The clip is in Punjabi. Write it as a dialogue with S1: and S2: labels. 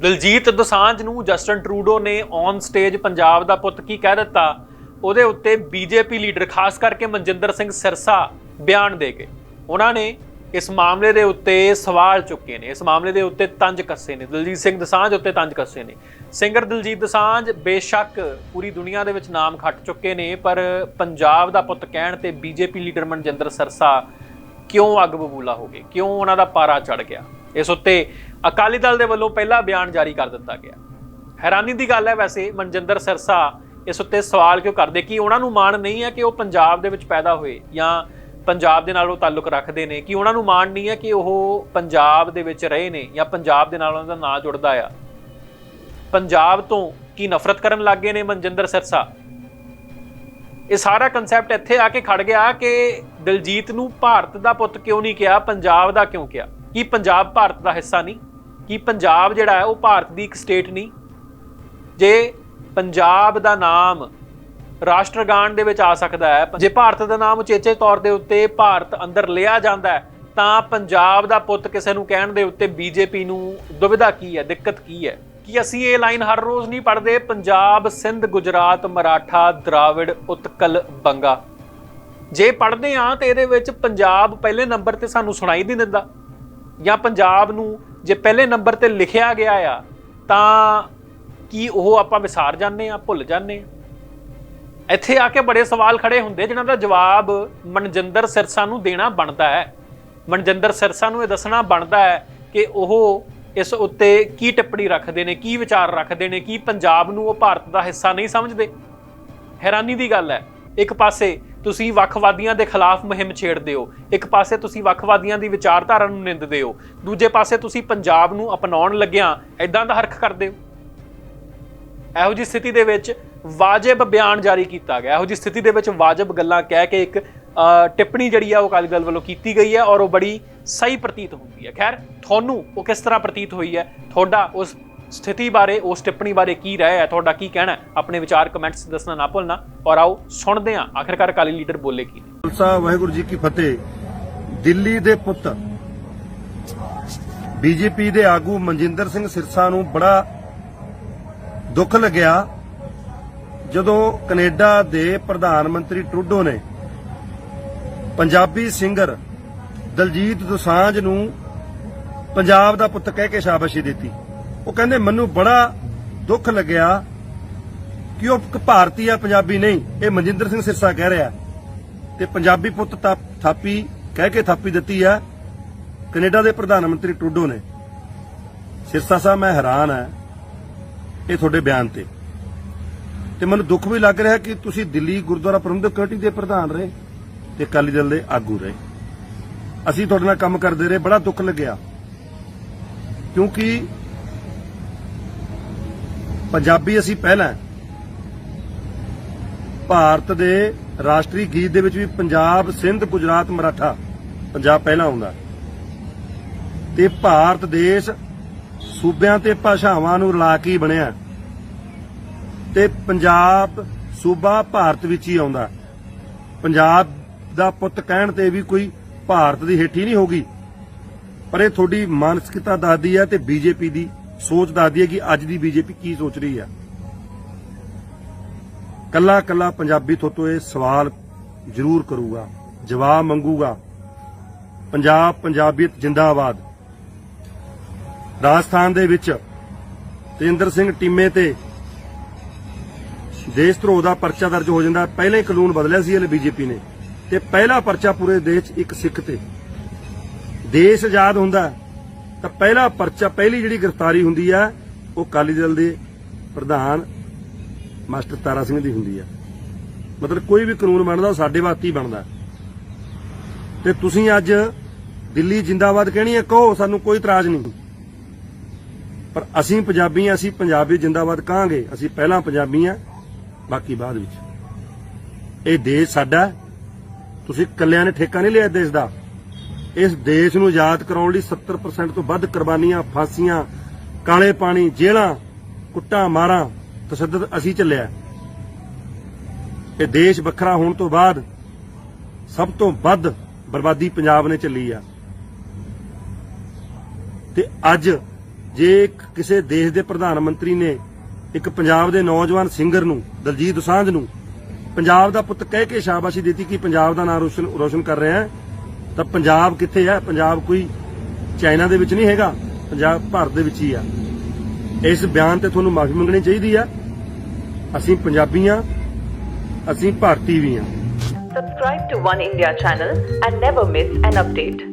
S1: ਦਿਲਜੀਤ ਦੋਸਾਂਝ ਨੂੰ ਜਸਟਨ ਟਰੂਡੋ ਨੇ ਔਨ ਸਟੇਜ ਪੰਜਾਬ ਦਾ ਪੁੱਤ ਕੀ ਕਹਿ ਦਿੱਤਾ? ਉਹਦੇ ਉੱਤੇ ਬੀਜੇਪੀ ਲੀਡਰ ਖਾਸ ਕਰਕੇ ਮਨਜਿੰਦਰ ਸਿੰਘ ਸਿਰਸਾ ਬਿਆਨ ਦੇ ਗਏ ਉਹਨਾਂ ਨੇ ਇਸ ਮਾਮਲੇ ਦੇ ਉੱਤੇ ਸਵਾਲ ਚੁੱਕੇ ਨੇ। ਇਸ ਮਾਮਲੇ ਦੇ ਉੱਤੇ ਤੰਜ ਕੱਸੇ ਨੇ। ਦਲਜੀਤ ਸਿੰਘ ਦਸਾਂਝ ਉੱਤੇ ਤੰਜ ਕੱਸੇ ਨੇ। ਸਿੰਗਰ ਦਲਜੀਤ ਦਸਾਂਝ ਬੇਸ਼ੱਕ ਪੂਰੀ ਦੁਨੀਆ ਦੇ ਵਿੱਚ ਨਾਮ ਖੱਟ ਚੁੱਕੇ ਨੇ, ਪਰ ਪੰਜਾਬ ਦਾ ਪੁੱਤ ਕਹਿਣ ਤੇ ਬੀਜੇਪੀ ਲੀਡਰ ਮਨਜਿੰਦਰ ਸਿਰਸਾ ਕਿਉਂ ਅੱਗ ਬਬੂਲਾ ਹੋ ਗਏ? ਕਿਉਂ ਉਹਨਾਂ ਦਾ ਪਾਰਾ ਚੜ ਗਿਆ? ਇਸ ਉੱਤੇ ਅਕਾਲੀ ਦਲ ਦੇ ਵੱਲੋਂ ਪਹਿਲਾ ਬਿਆਨ ਜਾਰੀ ਕਰ ਦਿੱਤਾ ਗਿਆ। ਹੈਰਾਨੀ ਦੀ ਗੱਲ ਹੈ ਵੈਸੇ ਮਨਜਿੰਦਰ ਸਰਸਾ ਇਸ ਉੱਤੇ ਸਵਾਲ ਕਿਉਂ ਕਰਦੇ? ਕਿ ਉਹਨਾਂ ਨੂੰ ਮਾਣ ਨਹੀਂ ਹੈ ਕਿ ਉਹ ਪੰਜਾਬ ਦੇ ਵਿੱਚ ਪੈਦਾ ਹੋਏ ਜਾਂ ਪੰਜਾਬ ਦੇ ਨਾਲ ਉਹ ਤਾਲੁਕ ਰੱਖਦੇ ਨੇ? ਕਿ ਉਹਨਾਂ ਨੂੰ ਮਾਣ ਨਹੀਂ ਹੈ ਕਿ ਉਹ ਪੰਜਾਬ ਦੇ ਵਿੱਚ ਰਹੇ ਨੇ ਜਾਂ ਪੰਜਾਬ ਦੇ ਨਾਲ ਉਹਨਾਂ ਦਾ ਨਾਂ ਜੁੜਦਾ ਆ? ਪੰਜਾਬ ਤੋਂ ਕੀ ਨਫ਼ਰਤ ਕਰਨ ਲੱਗ ਗਏ ਨੇ ਮਨਜਿੰਦਰ ਸਿਰਸਾ? ਇਹ ਸਾਰਾ ਕਨਸੈਪਟ ਇੱਥੇ ਆ ਕੇ ਖੜ ਗਿਆ ਕਿ ਦਿਲਜੀਤ ਨੂੰ ਭਾਰਤ ਦਾ ਪੁੱਤ ਕਿਉਂ ਨਹੀਂ ਕਿਹਾ? ਪੰਜਾਬ ਦਾ ਕਿਉਂ ਕਿਹਾ? ਕੀ ਪੰਜਾਬ ਭਾਰਤ ਦਾ ਹਿੱਸਾ ਨਹੀਂ? ਕੀ ਪੰਜਾਬ ਜਿਹੜਾ ਹੈ ਉਹ ਭਾਰਤ ਦੀ ਇੱਕ ਸਟੇਟ ਨਹੀਂ? ਜੇ ਪੰਜਾਬ ਦਾ ਨਾਮ ਰਾਸ਼ਟਰਗਾਨ ਦੇ ਵਿੱਚ ਆ ਸਕਦਾ ਹੈ, ਜੇ ਭਾਰਤ ਦਾ ਨਾਮ ਉਚੇਚੇ ਤੌਰ ਦੇ ਉੱਤੇ ਭਾਰਤ ਅੰਦਰ ਲਿਆ ਜਾਂਦਾ ਹੈ, ਤਾਂ ਪੰਜਾਬ ਦਾ ਪੁੱਤ ਕਿਸੇ ਨੂੰ ਕਹਿਣ ਦੇ ਉੱਤੇ ਬੀਜੇਪੀ ਨੂੰ ਦੁਵਿਧਾ ਕੀ ਹੈ, ਦਿੱਕਤ ਕੀ ਹੈ? ਕਿ ਅਸੀਂ ਇਹ ਲਾਈਨ ਹਰ ਰੋਜ਼ ਨਹੀਂ ਪੜ੍ਹਦੇ? ਪੰਜਾਬ, ਸਿੰਧ, ਗੁਜਰਾਤ, ਮਰਾਠਾ, ਦਰਾਵਿੜ, ਉਤਕਲ, ਬੰਗਾ। ਜੇ ਪੜ੍ਹਦੇ ਆ ਤੇ ਇਹਦੇ ਵਿੱਚ ਪੰਜਾਬ ਪਹਿਲੇ ਨੰਬਰ ਤੇ ਸਾਨੂੰ ਸੁਣਾਈ ਨਹੀਂ ਦਿੰਦਾ। ਜਾਂ ਪੰਜਾਬ ਨੂੰ ਜੇ ਪਹਿਲੇ ਨੰਬਰ ਤੇ ਲਿਖਿਆ ਗਿਆ ਆ, ਤਾਂ ਕੀ ਉਹ ਆਪਾਂ ਵਿਸਾਰ ਜਾਂਦੇ ਆ, ਭੁੱਲ ਜਾਂਦੇ ਆ? ਇੱਥੇ ਆ ਕੇ ਬੜੇ ਸਵਾਲ ਖੜੇ ਹੁੰਦੇ ਜਿਨ੍ਹਾਂ ਦਾ ਜਵਾਬ ਮਨਜਿੰਦਰ ਸਿਰਸਾ ਨੂੰ ਦੇਣਾ ਬਣਦਾ ਹੈ। ਮਨਜਿੰਦਰ ਸਿਰਸਾ ਨੂੰ ਇਹ ਦੱਸਣਾ ਬਣਦਾ ਹੈ ਕਿ ਉਹ ਇਸ ਉੱਤੇ ਕੀ ਟਿੱਪਣੀ ਰੱਖਦੇ ਨੇ, ਕੀ ਵਿਚਾਰ ਰੱਖਦੇ ਨੇ, ਕੀ ਪੰਜਾਬ ਨੂੰ ਉਹ ਭਾਰਤ ਦਾ ਹਿੱਸਾ ਨਹੀਂ ਸਮਝਦੇ। ਹੈਰਾਨੀ ਦੀ ਗੱਲ ਹੈ। ਇੱਕ ਪਾਸੇ ਤੁਸੀਂ ਵੱਖਵਾਦੀਆਂ ਦੇ ਖਿਲਾਫ ਮੁਹਿੰਮ ਛੇੜਦੇ ਹੋ। ਇੱਕ ਪਾਸੇ ਤੁਸੀਂ ਵੱਖਵਾਦੀਆਂ ਦੀ ਵਿਚਾਰਧਾਰਾ ਨੂੰ ਨਿੰਦਦੇ ਹੋ। ਦੂਜੇ ਪਾਸੇ ਤੁਸੀਂ ਪੰਜਾਬ ਨੂੰ ਅਪਣਾਉਣ ਲੱਗਿਆਂ ਐਦਾਂ ਦਾ ਹਰਖ ਕਰਦੇ ਹੋ। ਇਹੋ ਜੀ ਸਥਿਤੀ ਦੇ ਵਿੱਚ ਵਾਜਬ ਬਿਆਨ ਜਾਰੀ ਕੀਤਾ ਗਿਆ। ਇਹੋ ਜੀ ਸਥਿਤੀ ਦੇ ਵਿੱਚ ਵਾਜਬ ਗੱਲਾਂ ਕਹਿ ਕੇ ਇੱਕ ਅ, ਟਿੱਪਣੀ ਜਿਹੜੀ ਆ ਉਹ ਅਕਾਲੀ ਦਲ ਵੱਲੋਂ ਕੀਤੀ ਗਈ ਹੈ ਔਰ ਉਹ ਬੜੀ ਸਹੀ ਪ੍ਰਤੀਤ ਹੁੰਦੀ ਹੈ। ਖੈਰ ਤੁਹਾਨੂੰ ਉਹ ਕਿਸ ਤਰ੍ਹਾਂ ਪ੍ਰਤੀਤ ਹੋਈ ਹੈ? ਤੁਹਾਡਾ ਉਸ ਸਥਿਤੀ ਬਾਰੇ, ਉਸ ਟਿੱਪਣੀ ਬਾਰੇ ਕੀ ਰਾਏ ਹੈ, ਤੁਹਾਡਾ ਕੀ ਕਹਿਣਾ ਹੈ? ਆਪਣੇ ਵਿਚਾਰ ਕਮੈਂਟਸ ਦੱਸਣਾ ਨਾ ਭੁੱਲਣਾ। ਔਰ ਆਓ ਸੁਣਦੇ ਹਾਂ, ਆਖਿਰਕਾਰ ਅਕਾਲੀ ਲੀਡਰ ਬੋਲੇ ਕੀ ਨੇ।
S2: ਖਾਲਸਾ ਵਾਹਿਗੁਰੂ ਜੀ ਕੀ ਫਤਿਹ। ਦਿੱਲੀ ਦੇ ਪੁੱਤ। ਬੀਜੇਪੀ ਦੇ ਆਗੂ ਮਨਜਿੰਦਰ ਸਿੰਘ ਸਿਰਸਾ ਨੂੰ ਬੜਾ ਦੁੱਖ ਲੱਗਿਆ, ਜਦੋਂ ਕੈਨੇਡਾ ਦੇ ਪ੍ਰਧਾਨ ਮੰਤਰੀ ਟਰੂਡੋ ਨੇ ਪੰਜਾਬੀ ਸਿੰਗਰ ਦਲਜੀਤ ਦੋਸਾਂਝ ਨੂੰ ਪੰਜਾਬ ਦਾ ਪੁੱਤ ਕਹਿ ਕੇ ਸ਼ਾਬਾਸ਼ੀ ਦਿੱਤੀ। ਉਹ ਕਹਿੰਦੇ, ਮੈਨੂੰ ਬੜਾ ਦੁੱਖ ਲੱਗਿਆ ਕਿ ਉਹ ਇੱਕ ਭਾਰਤੀ ਆ, ਪੰਜਾਬੀ ਨਹੀਂ। ਇਹ ਮਨਜਿੰਦਰ ਸਿੰਘ ਸਿਰਸਾ ਕਹਿ ਰਿਹਾ। ਤੇ ਪੰਜਾਬੀ ਪੁੱਤ ਥਾਪੀ, ਕਹਿ ਕੇ ਥਾਪੀ ਦਿੱਤੀ ਆ। ਕੈਨੇਡਾ ਦੇ ਪ੍ਰਧਾਨ ਮੰਤਰੀ ਟਰੂਡੋ ਨੇ। ਸਿਰਸਾ ਸਾਹਿਬ, ਮੈਂ ਹੈਰਾਨ ਆ ਇਹ ਤੁਹਾਡੇ ਬਿਆਨ ਤੇ। ਤੇ ਮੈਨੂੰ ਦੁੱਖ ਵੀ ਲੱਗ ਰਿਹਾ ਕਿ ਤੁਸੀਂ ਦਿੱਲੀ ਗੁਰਦੁਆਰਾ ਪ੍ਰਬੰਧਕ ਕਮੇਟੀ ਦੇ ਪ੍ਰਧਾਨ ਰਹੇ ਤੇ ਅਕਾਲੀ ਦਲ ਦੇ ਆਗੂ ਰਹੇ। ਅਸੀਂ ਤੁਹਾਡੇ ਨਾਲ ਕੰਮ ਕਰਦੇ ਰਹੇ, ਬੜਾ ਦੁੱਖ ਲੱਗਿਆ। ਕਿਉਂਕਿ ਪੰਜਾਬੀ ਅਸੀਂ ਪਹਿਲਾਂ ਭਾਰਤ ਦੇ ਰਾਸ਼ਟਰੀ ਗੀਤ ਦੇ ਵਿੱਚ ਵੀ ਪੰਜਾਬ, ਸਿੰਧ, ਗੁਜਰਾਤ, ਮਰਾਠਾ, ਪੰਜਾਬ ਪਹਿਲਾਂ ਆਉਂਦਾ। ਤੇ ਭਾਰਤ ਦੇਸ਼ ਸੂਬਿਆਂ ਤੇ ਭਾਸ਼ਾਵਾਂ ਨੂੰ ਰਲਾ ਕੇ ਬਣਿਆ। ਤੇ ਪੰਜਾਬ ਸੂਬਾ ਭਾਰਤ ਵਿੱਚ ਹੀ ਆਉਂਦਾ। ਪੰਜਾਬ ਦਾ ਪੁੱਤ ਕਹਿਣ ਤੇ ਵੀ ਕੋਈ ਭਾਰਤ ਦੀ ਹੇਠੀ ਨਹੀਂ ਹੋਗੀ ਪਰ ਇਹ ਤੁਹਾਡੀ ਮਾਨਸਿਕਤਾ ਦੱਸਦੀ ਹੈ ਤੇ ਬੀਜੇਪੀ ਦੀ ਸੋਚ ਦੱਸਦੀ ਹੈ ਕਿ ਅੱਜ ਦੀ ਬੀਜੇਪੀ ਕੀ ਸੋਚ ਰਹੀ ਹੈ ਕੱਲਾ ਕੱਲਾ ਪੰਜਾਬੀ ਤੋਂ ਇਹ ਸਵਾਲ ਜ਼ਰੂਰ ਕਰੂਗਾ, ਜਵਾਬ ਮੰਗੂਗਾ। ਪੰਜਾਬ ਪੰਜਾਬੀਅਤ ਜਿੰਦਾਬਾਦ। ਰਾਜਸਥਾਨ ਦੇ ਵਿੱਚ ਤੇਂਦਰ ਸਿੰਘ ਟੀਮੇ ਤੇ ਦੇਸ਼ ਧਰੋਹ ਦਾ ਪਰਚਾ ਦਰਜ ਹੋ ਜਾਂਦਾ। ਪਹਿਲੇ ਕਾਨੂੰਨ ਬਦਲਿਆ ਸੀ ਇਹਨੇ ਬੀਜੇਪੀ ਨੇ ਤੇ ਪਹਿਲਾ ਪਰਚਾ ਪੂਰੇ ਦੇਸ਼ 'ਚ ਇੱਕ ਸਿੱਖ ਤੇ। ਦੇਸ਼ ਆਜ਼ਾਦ ਹੁੰਦਾ ਤਾਂ ਪਹਿਲਾ ਪਰਚਾ, ਪਹਿਲੀ ਜਿਹੜੀ ਗ੍ਰਿਫਤਾਰੀ ਹੁੰਦੀ ਆ, ਉਹ ਅਕਾਲੀ ਦਲ ਦੇ ਪ੍ਰਧਾਨ ਮਾਸਟਰ ਤਾਰਾ ਸਿੰਘ ਦੀ ਹੁੰਦੀ ਆ। ਮਤਲਬ ਕੋਈ ਵੀ ਕਾਨੂੰਨ ਬਣਦਾ, ਉਹ ਸਾਡੇ ਵਾਸਤੇ ਹੀ ਬਣਦਾ। ਤੇ ਤੁਸੀਂ ਅੱਜ ਦਿੱਲੀ ਜਿੰਦਾਬਾਦ ਕਹਿਣੀ ਹੈ ਕਹੋ, ਸਾਨੂੰ ਕੋਈ ਇਤਰਾਜ਼ ਨਹੀਂ। ਪਰ ਅਸੀਂ ਪੰਜਾਬੀ ਹਾਂ ਅਸੀਂ ਪੰਜਾਬੀ ਜਿੰਦਾਬਾਦ ਕਹਾਂਗੇ, ਅਸੀਂ ਪਹਿਲਾਂ ਪੰਜਾਬੀ ਹਾਂ ਬਾਕੀ ਬਾਅਦ ਵਿੱਚ। ਇਹ ਦੇਸ਼ ਸਾਡਾ, ਤੁਸੀਂ ਇਕੱਲਿਆਂ ਨੇ ਠੇਕਾ ਨਹੀਂ ਲਿਆ ਦੇਸ਼ ਦਾ। ਇਸ ਦੇਸ਼ ਨੂੰ ਆਜ਼ਾਦ ਕਰਾਉਣ ਲਈ 70% ਤੋਂ ਵੱਧ ਕੁਰਬਾਨੀਆਂ, ਫਾਂਸੀਆਂ, ਕਾਲੇ ਪਾਣੀ, ਜੇਲ੍ਹਾਂ, ਕੁੱਟਾਂ, ਮਾਰਾਂ, ਤਸ਼ੱਦਦ ਅਸੀਂ ਚੱਲਿਆ ਇਹ ਦੇਸ਼ ਵੱਖਰਾ ਹੋਣ ਤੋਂ ਬਾਅਦ ਸਭ ਤੋਂ ਵੱਧ ਬਰਬਾਦੀ ਪੰਜਾਬ ਨੇ ਚੱਲੀ ਆ। ਤੇ ਅੱਜ ਜੇ ਕਿਸੇ ਦੇਸ਼ ਦੇ ਪ੍ਰਧਾਨ ਮੰਤਰੀ ਨੇ ਇੱਕ ਪੰਜਾਬ ਦੇ ਨੌਜਵਾਨ ਸਿੰਗਰ ਨੂੰ, ਦਲਜੀਤ ਦੋਸਾਂਝ ਨੂੰ ਪੰਜਾਬ ਦਾ ਪੁੱਤ ਕਹਿ ਕੇ ਸ਼ਾਬਾਸ਼ੀ ਦਿੱਤੀ ਕਿ ਪੰਜਾਬ ਦਾ ਨਾਮ ਰੋਸ਼ਨ ਰੋਸ਼ਨ ਕਰ ਰਿਹਾ ਹੈ ਤਾਂ ਪੰਜਾਬ ਕਿੱਥੇ ਆ? ਪੰਜਾਬ ਕੋਈ ਚਾਈਨਾ ਦੇ ਵਿੱਚ ਨਹੀਂ ਹੈਗਾ। ਪੰਜਾਬ ਭਾਰਤ ਦੇ ਵਿੱਚ ਹੀ ਆ। ਇਸ ਬਿਆਨ ਤੇ ਤੁਹਾਨੂੰ ਮਾਫੀ ਮੰਗਣੀ ਚਾਹੀਦੀ ਆ। ਅਸੀਂ ਪੰਜਾਬੀ ਆ। ਅਸੀਂ ਭਾਰਤੀ ਵੀ ਆ।
S3: Subscribe to One India channel and never miss an update.